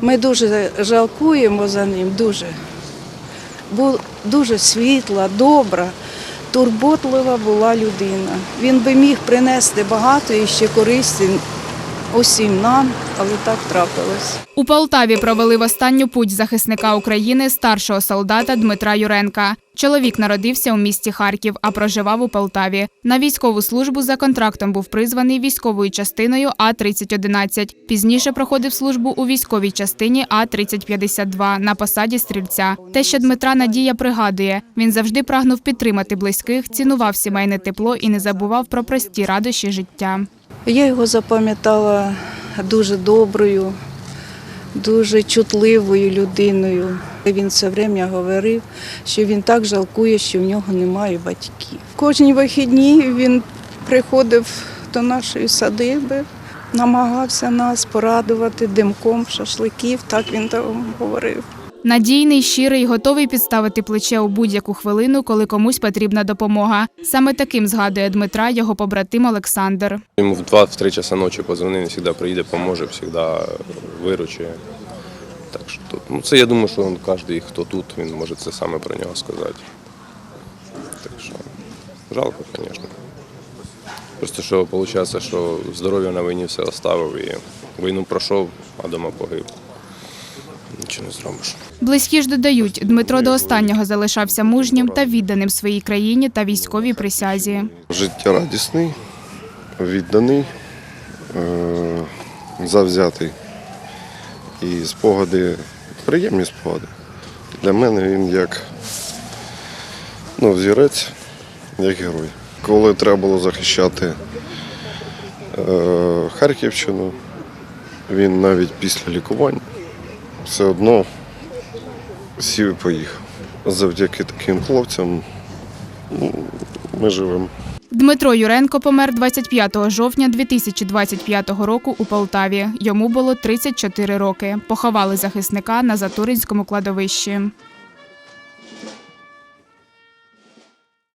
Ми дуже жалкуємо за ним, дуже. Був дуже світла, добра, турботлива була людина. Він би міг принести багато ще користі усім нам, але так трапилось. У Полтаві провели в останню путь захисника України старшого солдата Дмитра Юренка. Чоловік народився у місті Харків, а проживав у Полтаві. На військову службу за контрактом був призваний військовою частиною А-3011. Пізніше проходив службу у військовій частині А-3052 на посаді стрільця. Те, що Дмитра Надія пригадує, він завжди прагнув підтримати близьких, цінував сімейне тепло і не забував про прості радощі життя. Я його запам'ятала дуже доброю, дуже чутливою людиною. Він все время говорив, що він так жалкує, що в нього немає батьків. Кожні вихідні він приходив до нашої садиби, намагався нас порадувати димком шашликів, так він там говорив. Надійний, щирий, готовий підставити плече у будь-яку хвилину, коли комусь потрібна допомога. Саме таким згадує Дмитра його побратим Олександр. Ему в 2-3 часа ночі позвонив, він завжди приїде, поможе, завжди виручує. Так що ну це я думаю, що кожен, хто тут, він може це саме про нього сказати. Так що жалко, звісно. Просто що виходить, що здоров'я на війні все оставив і війну пройшов, а дома погиб. Нічого не зробиш. Близькі ж додають, Дмитро до останнього залишався мужнім та відданим своїй країні та військовій присязі. Життєрадісний, відданий, е, завзятий. І спогади, приємні спогади. Для мене він як ну, взірець, як герой. Коли треба було захищати е, Харківщину, він навіть після лікування все одно сів і поїхав. Завдяки таким хлопцям ну, ми живемо. Дмитро Юренко помер 25 жовтня 2025 року у Полтаві. Йому було 34 роки. Поховали захисника на Затуринському кладовищі.